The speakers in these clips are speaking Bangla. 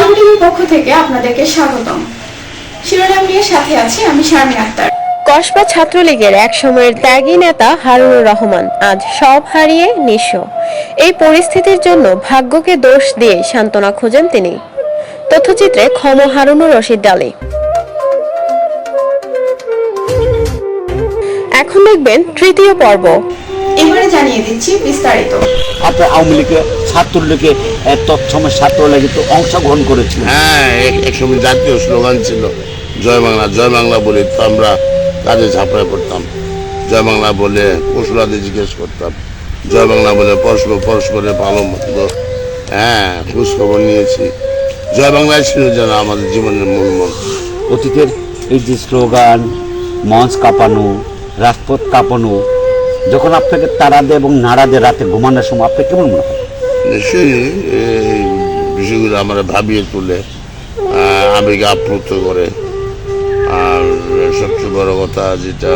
টিভির পক্ষ থেকে আপনাদেরকে স্বাগতম। শিরোনাম নিয়ে সাথে আছি আমি শারমিন আক্তার। কসবা ছাত্রলীগের এক সময়ের ত্যাগী নেতা হারুনুর রহমান আজ সব হারিয়ে নিঃস্ব। এই পরিস্থিতির জন্য ভাগ্যকে দোষ দিয়ে সান্ত্বনা খোঁজেন তিনি। তথ্যচিত্রে ক্ষম হারুনুর রশিদ আলী। এখন দেখবেন তৃতীয় পর্ব। এবারে জানিয়ে দিচ্ছি বিস্তারিত। আপনার আওয়ামী লীগে ছাত্রলীগে তৎসময় ছাত্রলীগে তো অংশগ্রহণ করেছিলেন হ্যাঁ এক- একসময় জাতীয় স্লোগান ছিল জয় বাংলা জয় বাংলা বলে তো আমরা কাজে ঝাঁপড়ায় পড়তাম। জয় বাংলা বলে পশুরাদের জিজ্ঞেস করতাম। জয় বাংলা বলে পরস্পর পরস্পরের ভালো মন্দ। হ্যাঁ খোঁজ খবর নিয়েছি। জয় বাংলায় ছিল যেন আমাদের জীবনের মূল মন্ত্র। অতীতের এই যে স্লোগান মঞ্চ কাঁপানো রাজপথ কাঁপানো যখন আপনাকে তারা দেয় এবং নাড়া দেয় রাতে ঘুমানোর সময় আপনার কেমন মনে হয় নিশ্চয়ই বিষয়গুলো আমরা ভাবিয়ে তোলে আবেগে আপ্লুত করে। আর সবচেয়ে বড় কথা যেটা,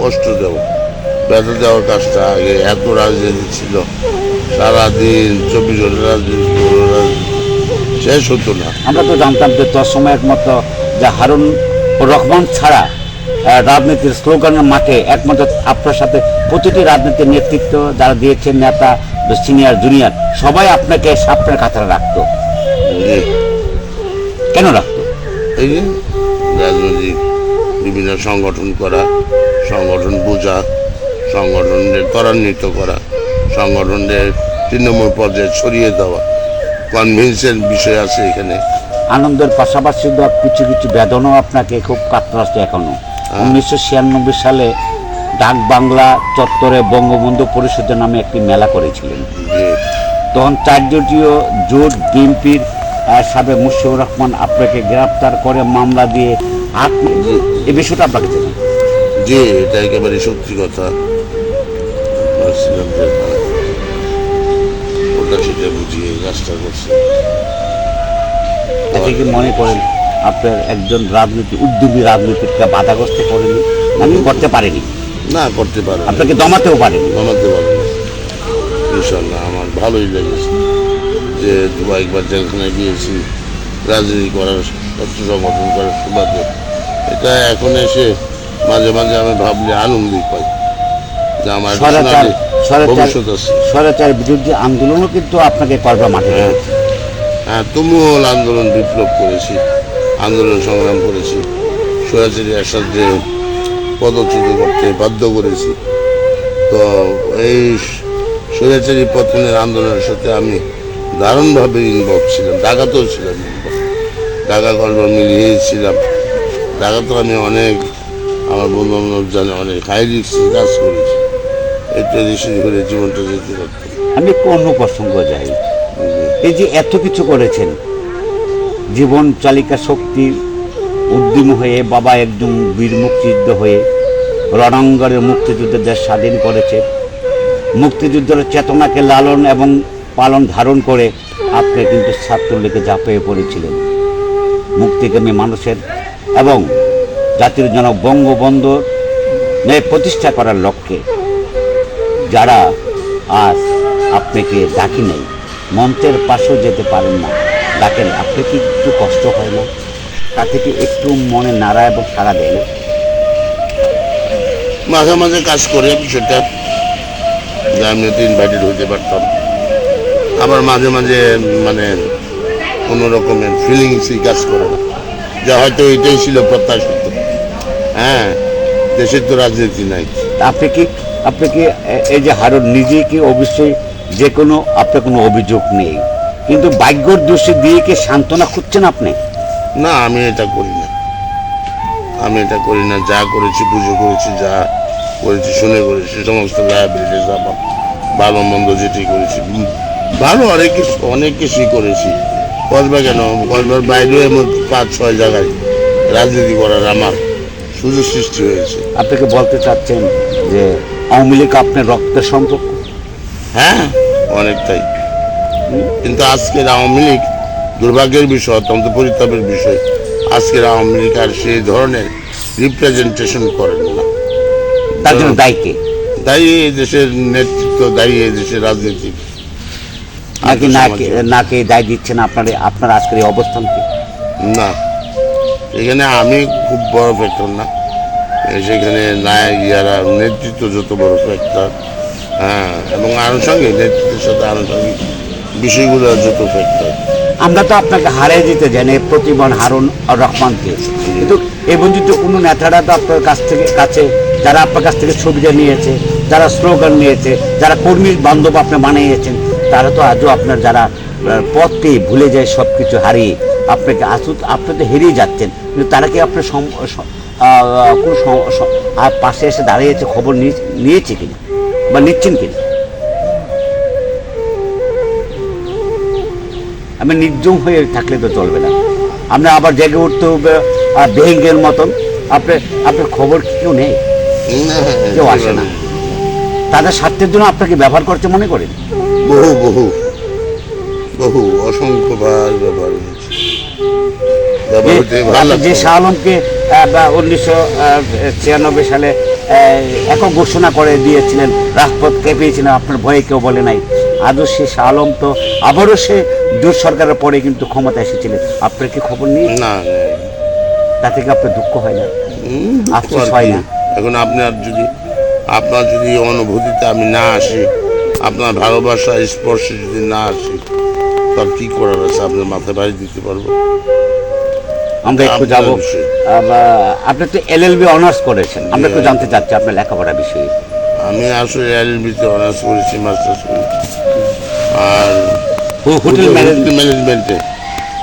কষ্ট দেওয়া। ব্যথা দেওয়ার কাজটা আগে এত রাজনীতি ছিল। সারাদিন চব্বিশ ঘণ্টা রাজনীতি শেষ হতো না। আমরা তো জানতাম যে তোর সময় একমাত্র যে হারুন রহমান ছাড়া রাজনীতির স্লোগানের মাঠে একমাত্র আপনার সাথে প্রতিটি রাজনীতির নেতৃত্ব যারা দিয়েছেন নেতা সিনিয়র জুনিয়র সবাই আপনাকে সাপের কাতারে রাখতো। কেন রাখতো? এই যে রাজনৈতিক বিভিন্ন সংগঠন করা সংগঠন বোঝা সংগঠনদের ত্বরান্বিত করা সংগঠনের তৃণমূল পর্যায়ে ছড়িয়ে দেওয়া কনভিন্সের বিষয় আছে এখানে। আনন্দের পাশাপাশি কিছু কিছু বেদনাও আপনাকে খুব কাতরাচ্ছে এখনও। উনিশশো ছিয়ানব্বই সালে ডাক বাংলা চত্বরে বঙ্গবন্ধু পরিষদের নামে একটি মেলা করেছিলেন। যে তখন চারজতীয় জোট বিএনপির সাবেক মুশিউর রহমান আপনাকে গ্রেপ্তার করে মামলা দিয়ে আপনি এই বিষয়টা আপনাকে জানেন যে এটা একেবারে সত্যি কথা। ভাবছিলাম যে ওটা সেটা বুঝিয়ে কাজটা করছে। এতে কি মনে করেন আপনার একজন রাজনীতি উদ্যোগী রাজনীতিকে বাধাগ্রস্ত করেনি? আমি করতে পারিনি। না করতে পারে আপনাকে দমাতেও পারেনি বানাতে পারবে ইনশাল্লাহ আমার ভালোই লেগেছে যে কয়েকবার জেলখানায় গিয়েছি রাজনীতি করার তথ্য সংগঠন করার সুবাদে এটা এখন এসে মাঝে মাঝে আমি ভাবলে আনন্দই পাই যে আমার ভবিষ্যৎ বিরুদ্ধে আন্দোলনও কিন্তু আপনাকে করবে মাঠে হ্যাঁ। হ্যাঁ তুমুল আন্দোলন বিপ্লব করেছি আন্দোলন সংগ্রাম করেছি। স্বৈরাচারী একসাথে পদচ্যুত করতে বাধ্য করেছি। তো এই স্বৈরাচারী পতনের আন্দোলনের সাথে আমি দারুণভাবে ইনভলভ ছিলাম ঢাকাতেও ছিলাম। ঢাকা গল্প মিলিয়েছিলাম। ঢাকাতেও আমি অনেক আমার বন্ধু বান্ধব জানে অনেক হাই রিস্ক কাজ করেছি। এটা রিসিভ করে জীবনটা যেতে পারতাম। আমি একটু অন্য প্রসঙ্গ যাই। এই যে এত কিছু করেছেন জীবন চালিকা শক্তি উদ্যম হয়ে বাবা একজন বীর মুক্তিযুদ্ধ হয়ে রণাঙ্গনের মুক্তিযুদ্ধে দেশ স্বাধীন করেছে। মুক্তিযুদ্ধের চেতনাকে লালন এবং পালন ধারণ করে আপনি কিন্তু ছাত্রলীগে ঝাঁপিয়ে পড়েছিলেন। মুক্তিকামী মানুষের এবং জাতির জনক বঙ্গবন্ধু ন্যায় প্রতিষ্ঠা করার লক্ষ্যে যারা আজ আপনাকে ডাকি নেই, মঞ্চের পাশেও যেতে পারেন না। ডাকেন, আপনি কি একটু কষ্ট হয় না? তাতে কি একটু মনে নাড়া এবং সাড়া দেয়। না? মাঝে মাঝে কাজ করে সেটা। যে আমি তো ইনভাইটেড হইতে পারতাম। আবার মাঝে মাঝে মানে কোনো রকমের ফিলিংসই কাজ করে না। যে হয়তো এটাই ছিল প্রত্যাশিত। হ্যাঁ দেশের তো রাজনীতি নাই। আপনি কি আপনি কি এই যে হারুন নিজে কি অবশ্যই যে কোনো আপনার কোনো অভিযোগ নেই। কিন্তু ভাগ্যর দোষে দিয়ে কি সান্ত্বনা খুঁজছেন আপনি? না আমি এটা করি না। আমি এটা করি না। যা করেছি বুঝে করেছি যা করেছি শুনে করেছি সমস্ত লাইবিলিটিস আমার ভালো মন্দ যেটি করেছি। ভালো অনেক কিছু অনেক কিছুই করেছি। কসবা কেন? কসবার বাইরেও এমন পাঁচ ছয় জায়গায় রাজনীতি করার আমার সুযোগ সৃষ্টি হয়েছে। আপনাকে বলতে চাচ্ছেন যে আওয়ামী লীগ আপনার রক্তের সম্পর্ক? হ্যাঁ অনেকটাই। কিন্তু আজকের আওয়ামী লীগ দুর্ভাগ্যের বিষয় অত্যন্ত পরিতাপের বিষয় আজকের আর সেই ধরনের রিপ্রেজেন্টেশন করেন না। তার জন্য দায়ী কে? দায়ী এই দেশের নেতৃত্ব দায়ী এই দেশের রাজনীতি নাকি নাকি। নাকি দায় দিচ্ছেন আপনার আপনার আজকের এই অবস্থানকে না। এখানে আমি খুব বড় ফ্যাক্টর না। সেখানে নায়ক ইয়ারা নেতৃত্ব যত বড় ফ্যাক্টর হ্যাঁ এবং আনুষঙ্গিক নেতৃত্বের সাথে আনুষঙ্গিক বিষয়গুলো যত ফ্যাক্টর আমরা তো আপনাকে হারিয়ে দিতে জানি প্রতিবন হারুন রহমানকে। কিন্তু এই পর্যন্ত কোনো নেতারা তো আপনার কাছ থেকে কাছে, যারা আপনার কাছ থেকে ছবিটা নিয়েছে, যারা স্লোগান নিয়েছে, যারা কর্মী বান্ধব আপনি বানিয়েছেন, তারা তো আজও আপনার যারা পথ ভুলে যায় সব কিছু হারিয়ে, আপনাকে আসু আপনি তো হেরিয়ে যাচ্ছেন। কিন্তু তারা কি আপনার কোনো পাশে এসে দাঁড়িয়েছে, খবর নিয়ে- নিয়েছে কিনা? বা নিচ্ছেন কিনা? আমি নির্জম হয়ে থাকলে তো চলবে না। আমরা আবার জেগে উঠতে হবে আর বেহেঙ্গের মতন। আপনি আপনার খবর কেউ নেই। কেউ আসে না। তাদের স্বার্থের জন্য আপনাকে ব্যবহার করতে মনে করেন? বহু বহু বহু অসংখ্যবার ব্যবহার হয়েছে। যে-। শাহ আলমকে উনিশশো ছিয়ানব্বই সালে একক ঘোষণা করে দিয়েছিলেন রাজপথ কেঁপিয়েছিলেন আপনার ভয়ে কেউ বলে নাই। আজও সে আলম তো আবারও সে জোট সরকারের পরে কিন্তু ক্ষমতা এসেছিলেন আপনার কি খবর নেই? না। তা থেকে আপনার দুঃখ হয় না? আফসোস হয় না। এখন আপনার যদি আপনার যদি অনুভূতিতে আমি না আসি আপনার ভালোবাসা স্পর্শে যদি না আসি তার কি করার আছে? আপনার মাথায় বাড়ি দিতে পারব? আমরা একটু যাব। আপনি তো এলএলবি অনার্স করেছেন। আমরা একটু জানতে চাচ্ছি আপনার লেখাপড়া বিষয়ে। আমি আসলে এলবিতে অনার্স করেছি মাস্টার্স করেছি। আর হোটেল ম্যানেজমেন্ট। ম্যানেজমেন্টে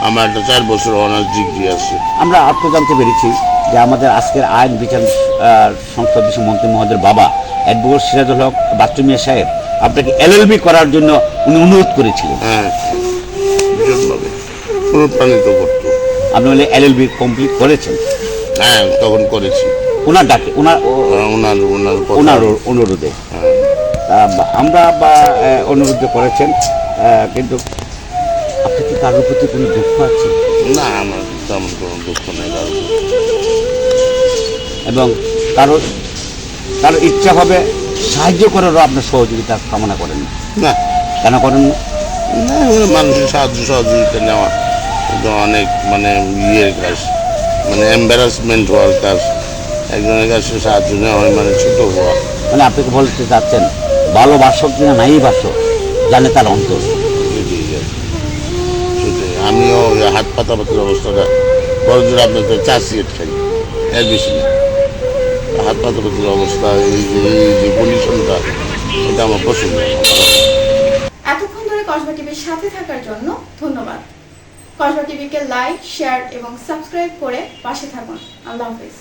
আমার একটা চার বছর অনার্স ডিগ্রি আছে। আমরা আত্ম জানতে পেরেছি যে আমাদের আজকের আইন বিচার সংসদ বিষয় মন্ত্রী মহোদয়ের বাবা অ্যাডভোকেট সিরাজুল হক বাচ্চু মিয়া সাহেব আপনাকে এলএলবি করার জন্য উনি অনুরোধ করেছিলেন। হ্যাঁ অনুপ্রাণিত করতো। আপনি বলে এলএলবি কমপ্লিট করেছেন? হ্যাঁ তখন করেছি। ওনার ডাকে ওনার ওনার ওনার ওনার অনুরোধে। হ্যাঁ। আমরা বা অনুরোধ করেছেন কিন্তু আপনি কি কারোর প্রতি কোনো দুঃখ আছে? না আমার তেমন কোনো দুঃখ নেই এবং কারোর কারও ইচ্ছা হবে সাহায্য করারও আপনার সহযোগিতা কামনা করেন না। কেন করেন না? না মানুষের সাহায্য সহযোগিতা নেওয়া এটা অনেক মানে ইয়ের কাজ মানে এম্বারাসমেন্ট হওয়ার কাজ। একজনের কাছে সাহায্য নেওয়া হয় মানে ছোটো হওয়া। মানে আপনাকে বলতে চাচ্ছেন? ভালোবাসক কিনা নাই বাসক জানে তার অন্তর। আমিও হাত পাতা পাতাপাতির অবস্থাটা বড় জোর আপনার তো চা সিগারেট খাই এর বেশি না। হাত পাতাপাতির অবস্থা এই যে এই যে কন্ডিশনটা এটা আমার পছন্দ। এতক্ষণ ধরে কসবা টিভির সাথে থাকার জন্য ধন্যবাদ। কসবা টিভিকে লাইক শেয়ার এবং সাবস্ক্রাইব করে পাশে থাকুন। আল্লাহ হাফিজ।